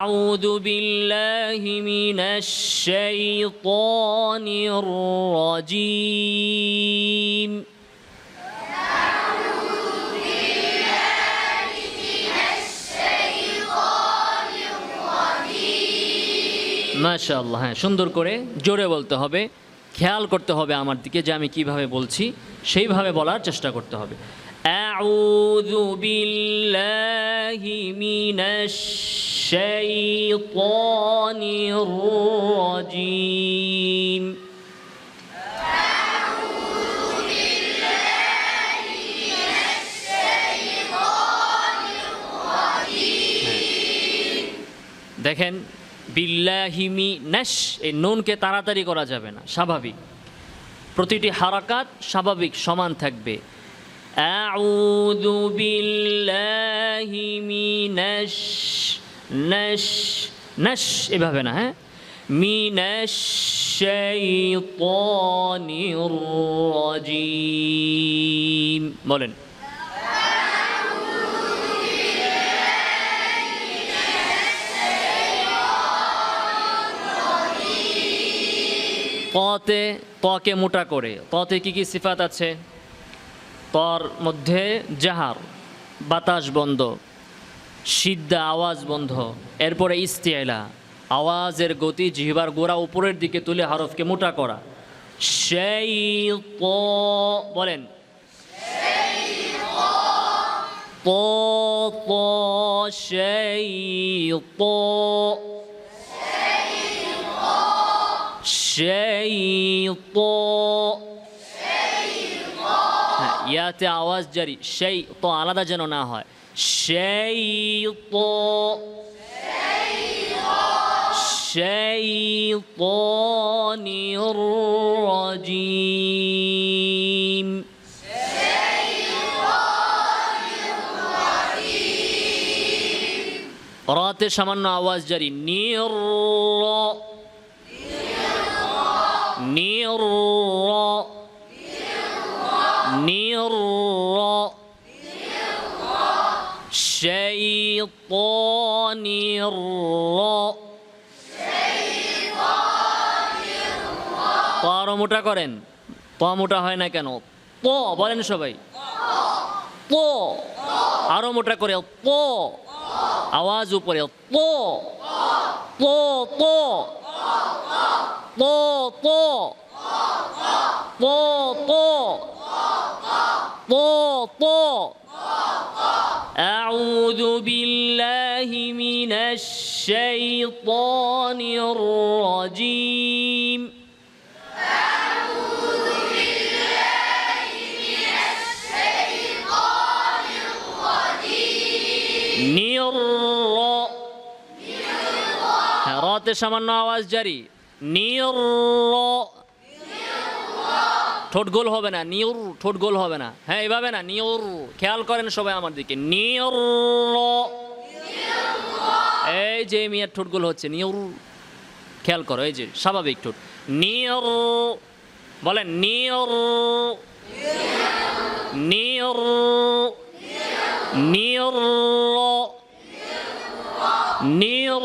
أعوذ بالله من الشيطان الرجيم মাশাআল্লাহ হ্যাঁ সুন্দর করে জোরে বলতে হবে খেয়াল করতে হবে আমার দিকে যে আমি কিভাবে বলছি সেইভাবে বলার চেষ্টা করতে হবে أعوذ بالله من الشيطان الرجيم দেখেন বিল্লাহিমি নাশ এই নুনকে তাড়াতাড়ি করা যাবে না স্বাভাবিক প্রতিটি হারাকাত স্বাভাবিক সমান থাকবে أعوذ بالله من نش نش এভাবে না হ্যাঁ من الشيطان الرجيم বলেন কতে ককে মোটা করে কতে কি কি সিফাত আছে পর মধ্যে জাহার, বাতাস বন্ধ, সিদ্ধা আওয়াজ বন্ধ, এরপরে ইস্তিয়ালা, আওয়াজের গতি জিহিবার গোড়া উপরের দিকে তুলে হরফকে মোটা করা। সেই বলেন। প প সেই প সেই প ইয়াতে আওয়াজ জারি সেই তো আলাদা যেন না হয় সেই তো الشيطان الرجيم রাতে সামান্য আওয়াজ জারি নির নির নির شيطان الر মোটা করেন। ত মোটা হয় না কেন? ত, বলেন সবাই। ত। আরও মোটা করে, ত। আওয়াজ উপরে, ত। ত ত। ত ত। أعوذ بالله من الشيطان الرجيم. أعوذ بالله من الشيطان الرجيم نير. نير সামান্য আওয়াজ জারি নির ঠোঁট গোল হবে না নিউর ঠোঁট গোল হবে না। হ্যাঁ এভাবে না নিউর খেয়াল করেন সবাই আমার দিকে। নিউর এই যে মেয়ের ঠোঁট গোল হচ্ছে নিউর খেয়াল করো, এই যে স্বাভাবিক ঠোঁট। নিউর বলেন নিউর নিউর নিউর নিউর